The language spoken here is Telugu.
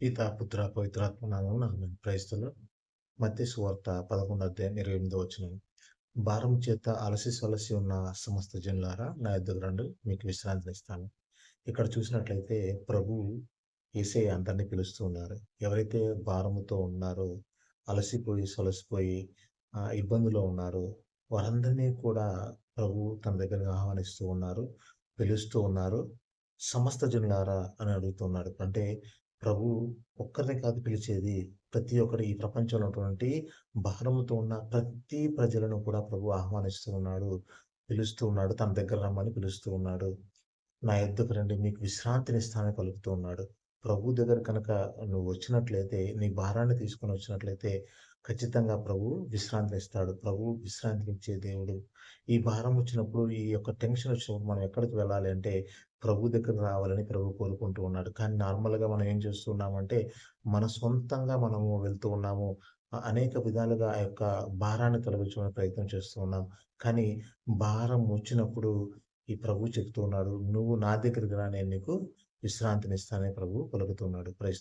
పిత పుత్ర పవిత్రాత్మ నామం క్రైస్తులు మధ్య మత్తయి సువార్త 11 అధ్యాయం 28 వచ్చిన భారం చేత అలసి సొలసి ఉన్న సమస్త జనులారా నా ఇద్దరు రండి మీకు విశ్రాంతిని ఇస్తాను ఇక్కడ చూసినట్లయితే ప్రభు యేసయ్య అందరినీ పిలుస్తూ ఉన్నారు. ఎవరైతే భారముతో ఉన్నారో, అలసిపోయి సొలసిపోయి ఇబ్బందులో ఉన్నారో వారందరినీ కూడా ప్రభు తన దగ్గరకు ఆహ్వానిస్తూ ఉన్నారు. పిలుస్తూ ఉన్నారు. సమస్త జనులారా అని అడుగుతున్నాడు. అంటే ప్రభు ఒక్కరిని కాదు పిలిచేది. ప్రతి ఒక్కరు ఈ ప్రపంచంలో ఉన్నటువంటి భారముతో ఉన్న ప్రతి ప్రజలను కూడా ప్రభు ఆహ్వానిస్తూ ఉన్నాడు. పిలుస్తూ ఉన్నాడు. తన దగ్గర రమ్మని పిలుస్తూ ఉన్నాడు. నా ఎద్దుకు రండి మీకు విశ్రాంతిని స్థానం కలుపుతూ ఉన్నాడు. ప్రభు దగ్గర కనుక నువ్వు వచ్చినట్లయితే, నీ భారాన్ని తీసుకొని వచ్చినట్లయితే ఖచ్చితంగా ప్రభువు ప్రభు ప్రభువు విశ్రాంతినిచ్చే దేవుడు. ఈ భారం వచ్చినప్పుడు, ఈ యొక్క టెన్షన్ వచ్చినప్పుడు మనం ఎక్కడికి వెళ్ళాలి అంటే ప్రభువు దగ్గర రావాలని ప్రభువు కోరుకుంటూ ఉన్నాడు. కానీ నార్మల్‌గా మనం ఏం చేస్తున్నామంటే మన సొంతంగా మనము వెళ్తూ ఉన్నాము. అనేక విధాలుగా ఆ యొక్క భారాన్ని తొలగించుకునే ప్రయత్నం చేస్తూ ఉన్నాం. కానీ భారం వచ్చినప్పుడు ఈ ప్రభువు చెప్తున్నాడు నువ్వు నా దగ్గరికి రా నేను నీకు విశ్రాంతినిస్తానని ప్రభువు పలుకుతున్నాడు. ప్రైజ్